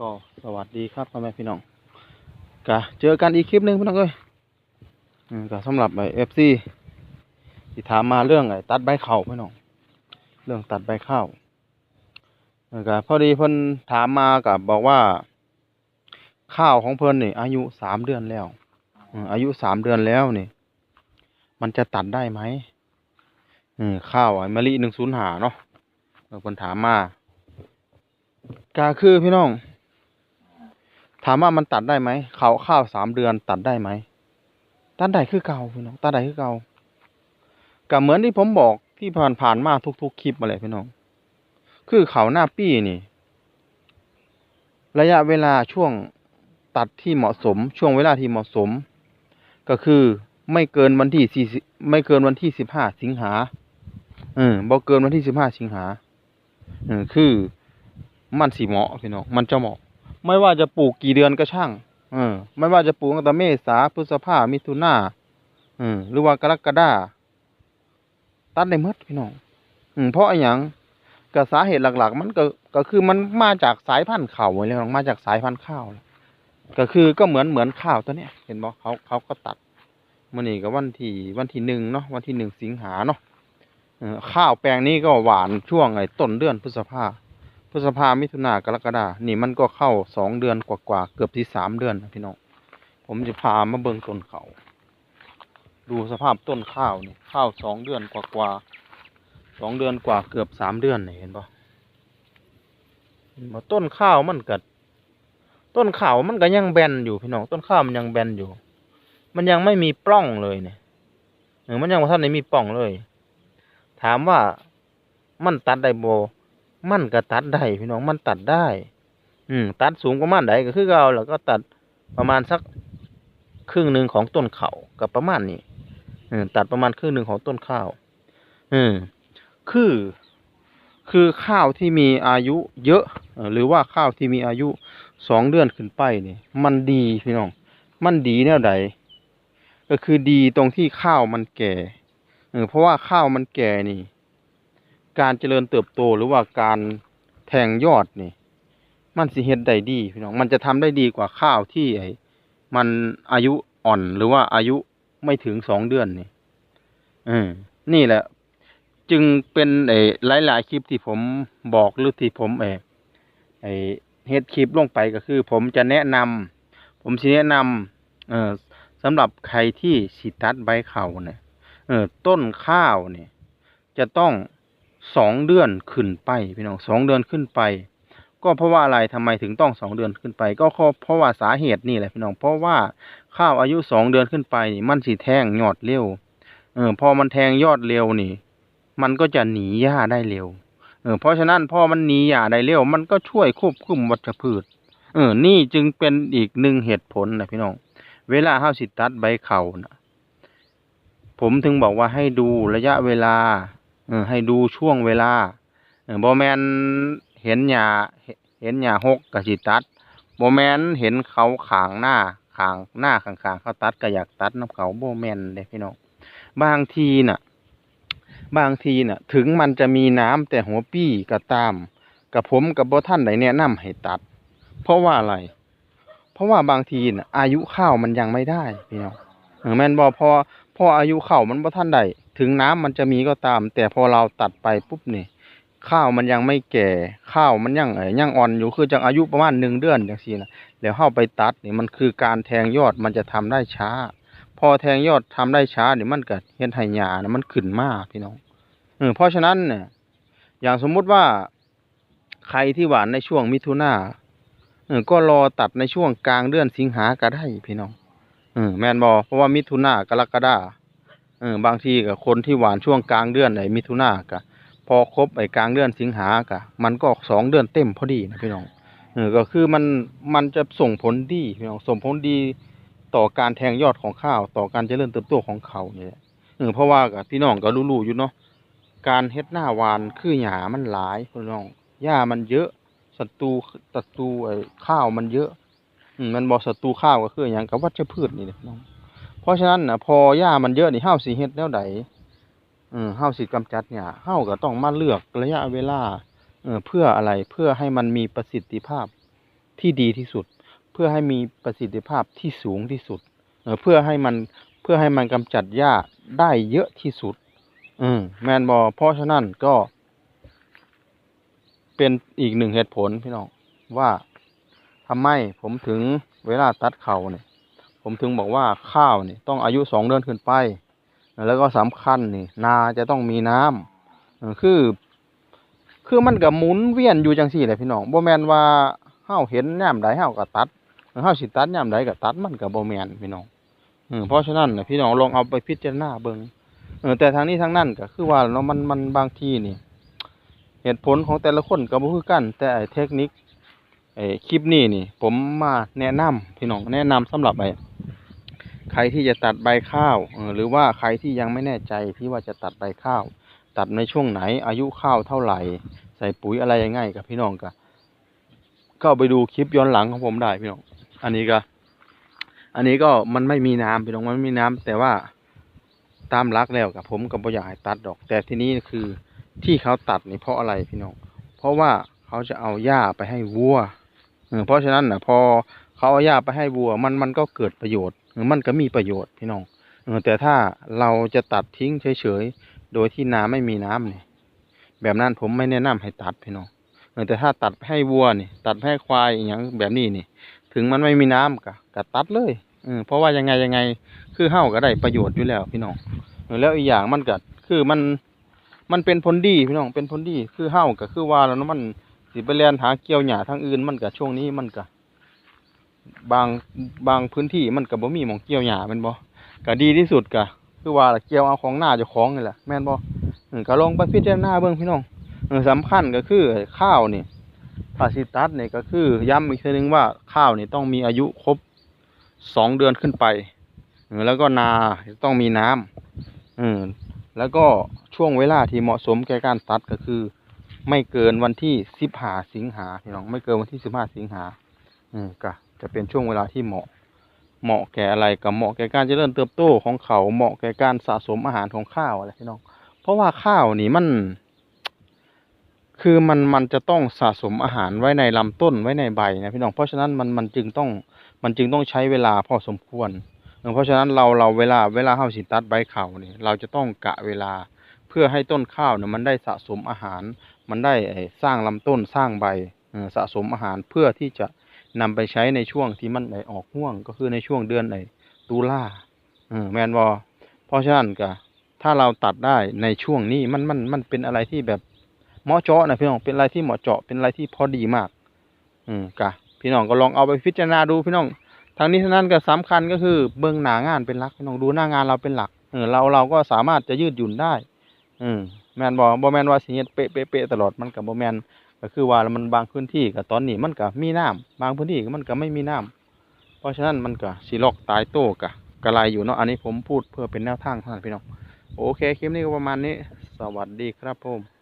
ก็สวัสดีครับพ่อแม่พี่น้องกะเจอกันอีกคลิปหนึ่งพี่น้องเอ้ยก็สำหรับไอเอฟซีที่ถามมาเรื่องไอ้ตัดใบเข้าพี่น้องเรื่องตัดใบข้าวก็พอดีเพิ่นถามมากับบอกว่า ข้าวของเพิ่นนี่ อายุสามเดือนแล้วอายุสามเดือนแล้วนี่ มันจะตัดได้ไหมข้าวไอ้มะลิหนึ่งศูนย์หาเนาะเออเพิ่นถามมาก็คือพี่น้อง ถามว่ามันตัดได้ไหมเขาข้าวสามเดือนตัดได้ไหมตัดได้คือเก่าพี่น้องตัดได้คือเก่าก็เหมือนที่ผมบอกที่ผ่านผ่านๆมาทุกๆคลิปมาเลยพี่น้อง คือเขาหน้าปี้นี่ ระยะเวลาช่วงตัดที่เหมาะสม ช่วงเวลาที่เหมาะสม ก็คือไม่เกินวันที่สี่ไม่เกินวันที่สิบห้าสิงหาเออบ่เกินวันที่สิบห้าสิงหาเออคือมันสีเหมาะพี่น้องมันจะเหมาะ ไม่ว่าจะปลูกกี่เดือนก็ช่างเออไม่ว่าจะปลูกตั้งแต่เมษาพฤษภามิถุนาเออหรือว่ากรกฎาตัดได้หมดพี่น้องอืมเพราะอะไรหยังก็สาเหตุหลัก ๆ มันก็ก็คือมันมาจากสายพันธุ์ข้าวเลยน้องมาจากสายพันธุ์ข้าวก็คือก็เหมือนเหมือนข้าวตัวเนี้ย เห็นบ่เขาเขาก็ตัดมื่อนี้ก็วันที่วันที่หนึ่งเนาะวันที่หนึ่งสิงหาเนาะข้าวแปลงนี้ก็หวานช่วงไอ้ต้นเดือนพฤษภา พฤษภามิถุนากรกฎานี่มันก็เข้าสองเดือนกว่าๆเกือบที่สามเดือนนะพี่น้อง ผมจะพามาเบิ่งต้นเขา ดูสภาพต้นข้าวนี่ข้าวสองเดือนกว่าๆสองเดือนกว่าเกือบสามเดือนนี่เห็นปะเห็นปะต้นข้าวมันกัดต้นข้าวมันก็ยังแบนอยู่พี่น้อง ต้นข้าวมันยังแบนอยู่ มันยังไม่มีปล้องเลยเนี่ยเออมันยังว่าท่านไหนมีปล้องเลย ถามว่ามันตัดได้โบ มันก็ตัดได้พี่น้องมันตัดได้ อืมตัดสูงประมาณใดก็คือเราแล้วก็ตัดประมาณสักครึ่งหนึ่งของต้นเขากับประมาณนี้อืมตัดประมาณครึ่งหนึ่งของต้นข้าว อืมคือ คือข้าวที่มีอายุเยอะ หรือว่าข้าวที่มีอายุสองเดือนขึ้นไปนี่มันดีพี่น้อง มันดีแนวใดก็คือดีตรงที่ข้าวมันแก่เออเพราะว่าข้าวมันแก่นี่ การเจริญเติบโตหรือว่าการแทงยอดนี่ มันสิเฮ็ดได้ดีพี่น้อง มันจะทำได้ดีกว่าข้าวที่ไอ้มันอายุอ่อนหรือว่าอายุไม่ถึงสองเดือนนี่เออนี่แหละ จึงเป็นไอ้หลาย ๆ คลิปที่ผมบอกหรือที่ผมไอ้ไอ้เฮ็ดคลิปลงไปก็คือ ผมจะแนะนำผมสิแนะนำเอ่อสำหรับใครที่สิตัดใบเขาเนี่ยเออต้นข้าวเนี่ย จะต้อง สองเดือนขึ้นไปพี่น้องสองเดือนขึ้นไป ก็เพราะว่าอะไรทำไมถึงต้องสองเดือนขึ้นไป ก็เพราะว่าสาเหตุนี่แหละพี่น้องเพราะว่าข้าวอายุสองเดือนขึ้นไปนี่มันสิแทงยอดเร็วเออพอมันแทงยอดเร็วนี่ มันก็จะหนีหญ้าได้เร็วเออเพราะฉะนั้นพอมันหนีหญ้าได้เร็ว มันก็ช่วยควบคุมวัชพืชเออ นี่จึงเป็นอีกหนึ่งเหตุผลนะพี่น้อง เวลาห้าสิตัดใบเขานะผมถึงบอกว่าให้ดูระยะเวลา เออให้ดูช่วงเวลาเออบ่แมนเห็นหญ้าเห็นหญ้าหกก็สิตัดบ่แมนเห็นเขาขางหน้าขางหน้าข้างเขาตัดก็อยากตัดน้ำเขาบ่แมนเด้พี่น้องบางทีน่ะ บางทีน่ะ ถึงมันจะมีน้ำแต่หัวปี้ก็ตามกับผมกับบ่ท่านใดแนะนำให้ตัด เพราะว่าอะไร เพราะว่าบางทีน่ะ อายุข้าวมันยังไม่ได้พี่น้องแม่นบ่พอพออายุข้าวมันบ่ท่านใด ถึงน้ำมันจะมีก็ตาม แต่พอเราตัดไปปุ๊บนี่ข้าวมันยังไม่แก่ข้าวมันยังเอ่ยยังอ่อนอยู่คือจังอายุประมาณหนึ่งเดือนจังซี่นะแล้วเข้าไปตัดนี่มันคือการแทงยอดมันจะทำได้ช้า พอแทงยอดทำได้ช้าเนี่ยมันก็เฮ็ดให้หญ้านะมันขึ้นมากพี่น้องเออเพราะฉะนั้นเนี่ยอย่างสมมุติว่าใครที่หวานในช่วงมิถุนาเออก็รอตัดในช่วงกลางเดือนสิงหาก็ได้พี่น้องเออแมนบ่เพราะว่ามิถุนากรกฎาเออบางทีกับคนที่หวานช่วงกลางเดือนไอ้มิถุนากะพอครบไอ้กลางเดือนสิงหากะมันก็สองเดือนเต็มพอดีนะพี่น้องเออก็คือมันมันจะส่งผลดีพี่น้องส่งผลดีต่อการแทงยอดของข้าว ต่อการเจริญเติบโตของเขาเนี่ยเออเพราะว่ากับพี่น้องก็รู้ๆอยู่เนาะการเฮ็ดหน้าหวานคือหญ้ามันหลายพี่น้องหญ้ามันเยอะศัตรูศัตรูไอ้ข้าวมันเยอะอืมันบ่ศัตรูข้าวก็คือหยังกับวัชพืชนี่แหละพี่น้อง เพราะฉะนั้นนะพอหญ้ามันเยอะนี่เฮาสิเฮ็ดแนวใดเออเฮาสิกำจัดหญ้าเฮาก็ต้องมาเลือกระยะเวลาเออเพื่ออะไรเพื่อให้มันมีประสิทธิภาพที่ดีที่สุด เพื่อให้มีประสิทธิภาพที่สูงที่สุดเออเพื่อให้มันเพื่อให้มันกำจัดหญ้าได้เยอะที่สุดอืมแมนบอเพราะฉะนั้นก็ เป็นอีกหนึ่งเหตุผลพี่น้องว่าทำไมผมถึงเวลาตัดเข่าเนี่ย ผมถึงบอกว่าข้าวนี่ต้องอายุสองเดือนขึ้นไป แล้วก็สำคัญนี่นาจะต้องมีน้ำเออคือ คือมันก็หมุนเวียนอยู่จังซี่แหละพี่น้องโบแมนว่าเฮาเห็นแยามใดเฮาก็ตัดเฮาสิตัดแยามใดก็ตัดมันก็บ่แมนพี่น้องเพราะฉะนั้นพี่น้องลองเอาไปพิจารณาเบิงเออแต่ทางนี้ทางนั้นก็คือว่าเนาะมันมันบางทีนี่เหตุผลของแต่ละคนก็บ่คือกัน แต่เทคนิคไอ้คลิปนี้นี่ ผมมาแนะนำพี่น้องแนะนำสำหรับไอ้ ใครที่จะตัดใบข้าวหรือว่าใครที่ยังไม่แน่ใจที่ว่าจะตัดใบข้าว ตัดในช่วงไหน อายุข้าวเท่าไหร่ ใส่ปุ๋ยอะไรยังไงกับพี่น้องก็ก็ไปดูคลิปย้อนหลังของผมได้พี่น้อง อันนี้ก็ อันนี้ก็มันไม่มีน้ำพี่น้องมันไม่มีน้ำแต่ว่าตามรักแล้วกับผมก็บ่อยากให้ตัดดอก แต่ที่นี้คือที่เขาตัดนี่เพราะอะไรพี่น้อง เพราะว่าเขาจะเอาหญ้าไปให้วัวเพราะฉะนั้นนะพอเขาเอาหญ้าไปให้วัว มันมันก็เกิดประโยชน์ มันก็มีประโยชน์พี่น้องเออแต่ถ้าเราจะตัดทิ้งเฉยๆ โดยที่นาไม่มีน้ำเนี่ยแบบนั้นผมไม่แนะนำให้ตัดพี่น้องเออแต่ถ้าตัดให้วัวนี่ ตัดให้ควายอย่างแบบนี้นี่ ถึงมันไม่มีน้ำก็ก็ตัดเลยเออเพราะว่ายังไงยังไง คือเฮาก็ได้ประโยชน์อยู่แล้วพี่น้องแล้วอีกอย่างมันก็คือมันมันเป็นผลดีพี่น้องเป็นผลดี คือเฮาก็คือว่าแล้วมันสิไปเรียนหาเกี่ยวหญ้าทางอื่นมันก็ช่วงนี้มันก็ บางบางพื้นที่มันก็บ่มีหมองเกี่ยวหญ้าแม่นบ่ก็ดีที่สุดก็คือว่าล่ะเกี่ยวเอาของหน้าเจ้าของนี่แหละแม่นบ่ก็ลองไปพิจารณาเบิ่งพี่น้องเออสำคัญก็คือข้าวนี่ถ้าสิตัดนี่ก็คือย้ำอีกทีนึงว่าข้าวนี่ต้องมีอายุครบสองเดือนขึ้นไปแล้วก็นาต้องมีน้ำเออแล้วก็ช่วงเวลาที่เหมาะสมแก่การตัดก็คือ ไม่เกินวันที่สิบห้าสิงหาพี่น้องไม่เกินวันที่สิบห้าสิงหาเออก็ จะเป็นช่วงเวลาที่เหมาะ เหมาะแก่อะไรก็เหมาะแก่การเจริญเติบโตของเขาเหมาะแก่การสะสมอาหารของข้าวอะไรพี่น้อง เพราะว่าข้าวนี่มัน คือมันมันจะต้องสะสมอาหารไว้ในลำต้นไว้ในใบนะพี่น้อง เพราะฉะนั้นมันมันจึงต้องมันจึงต้องใช้เวลาพอสมควร เพราะฉะนั้นเราเราเวลาเวลาเฮาสิตัดใบเขานี่เราจะต้องกะเวลาเพื่อให้ต้นข้าวเนี่ยมันได้สะสมอาหาร มันได้สร้างลำต้นสร้างใบสะสมอาหารเพื่อที่จะ นำไปใช้ในช่วงที่มันไอ้ออกห่วง ก็คือในช่วงเดือนไอ้ตุลาเออแมนบอเพราะฉะนั้นก็ถ้าเราตัดได้ในช่วงนี้มันมันมันเป็นอะไรที่แบบเหมาะเจาะนะพี่น้องเป็นอะไรที่เหมาะเจาะเป็นอะไรที่พอดีมาก อืมกะพี่น้องก็ลองเอาไปพิจารณาดูพี่น้องทางนี้ทางนั้นก็สำคัญก็คือเบื้องหน้างานเป็นหลักพี่น้องดูหน้างานเราเป็นหลักเออเราเราก็สามารถจะยืดหยุ่นได้ อืมแมนบอบอแมนว่าสิเฮ็ดเป๊ะเป๊ะเป๊ะตลอดมันกับบอแมน ก็คือว่ามันบางพื้นที่กับตอนนี้มันก็มีน้ำบางพื้นที่ก็มันก็ไม่มีน้ำเพราะฉะนั้นมันก็สีลอกตายโตกะกระไรอยู่เนาะอันนี้ผมพูดเพื่อเป็นแนวทางเท่านั้นพี่น้องโอเคคลิปนี้ก็ประมาณนี้ สวัสดีครับผม